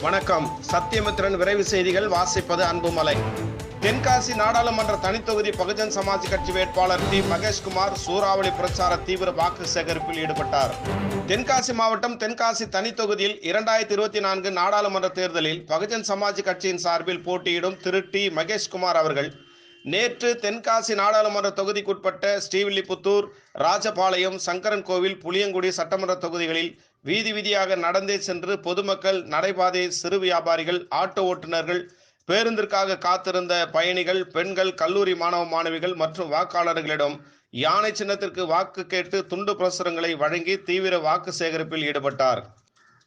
வணக்கம். சத்தியமித்ரன் விரைவு செய்திகள். வாசிப்பது அன்புமலை. தென்காசி நாடாளுமன்ற தனித்தொகுதி பகுஜன் சமாஜ் கட்சி வேட்பாளர் டி. மகேஷ்குமார் சூறாவளி பிரச்சார தீவிர வாக்கு சேகரிப்பில் ஈடுபட்டார். தென்காசி மாவட்டம் தென்காசி தனித்தொகுதியில் இரண்டாயிரத்தி இருபத்தி நான்கு நாடாளுமன்ற தேர்தலில் பகுஜன் சமாஜ் கட்சியின் சார்பில் போட்டியிடும் திரு. டி. மகேஷ்குமார் அவர்கள் நேற்று தென்காசி நாடாளுமன்ற தொகுதிக்குட்பட்ட ஸ்ரீவில்லிபுத்தூர் ராஜபாளையம் சங்கரன் கோவில் புளியங்குடி சட்டமன்ற தொகுதிகளில் வீதி வீதியாக நடந்தே சென்று பொதுமக்கள் நடைபாதை சிறு வியாபாரிகள் ஆட்டோ ஓட்டுநர்கள் பேருந்திற்காக காத்திருந்த பயணிகள் பெண்கள் கல்லூரி மாணவ மாணவிகள் மற்றும் வாக்காளர்களிடம் யானை சின்னத்திற்கு வாக்கு கேட்டு துண்டு பிரசுரங்களை வழங்கி தீவிர வாக்கு சேகரிப்பில் ஈடுபட்டார்.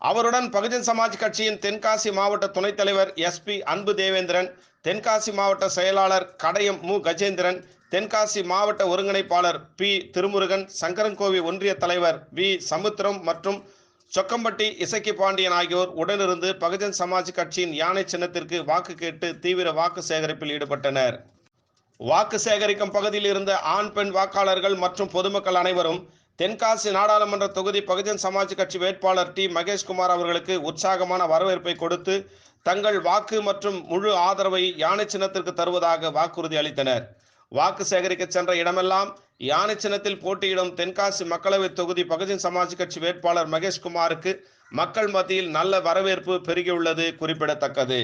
அவருடன் பகுஜன் சமாஜ் கட்சியின் தென்காசி மாவட்ட துணைத் தலைவர் எஸ்பி அன்பு தேவேந்திரன் தென்காசி மாவட்ட செயலாளர் கடையம் மு. கஜேந்திரன் தென்காசி மாவட்ட ஒருங்கிணைப்பாளர் பி. திருமுருகன் சங்கரன்கோவி ஒன்றிய தலைவர் வி. சமுத்திரம் மற்றும் சொக்கம்பட்டி இசக்கி பாண்டியன் ஆகியோர் உடனிருந்து பகுஜன் சமாஜ் கட்சியின் யானை சின்னத்திற்கு வாக்கு கேட்டு தீவிர வாக்கு சேகரிப்பில் ஈடுபட்டனர். வாக்கு சேகரிக்கும் பகுதியில் இருந்த ஆண் பெண் வாக்காளர்கள் மற்றும் பொதுமக்கள் அனைவரும் தென்காசி நாடாளுமன்ற தொகுதி பகுஜன் சமாஜ் கட்சி வேட்பாளர் டி. மகேஷ்குமார் அவர்களுக்கு உற்சாகமான வரவேற்பை கொடுத்து தங்கள் வாக்கு மற்றும் முழு ஆதரவை யானை சின்னத்திற்கு தருவதாக வாக்குறுதி அளித்தனர். வாக்கு சேகரிக்க சென்ற இடமெல்லாம் யானை சின்னத்தில் போட்டியிடும் தென்காசி மக்களவை தொகுதி பகுஜன் சமாஜ் கட்சி வேட்பாளர் மகேஷ்குமாருக்கு மக்கள் மத்தியில் நல்ல வரவேற்பு பெருகியுள்ளது குறிப்பிடத்தக்கது.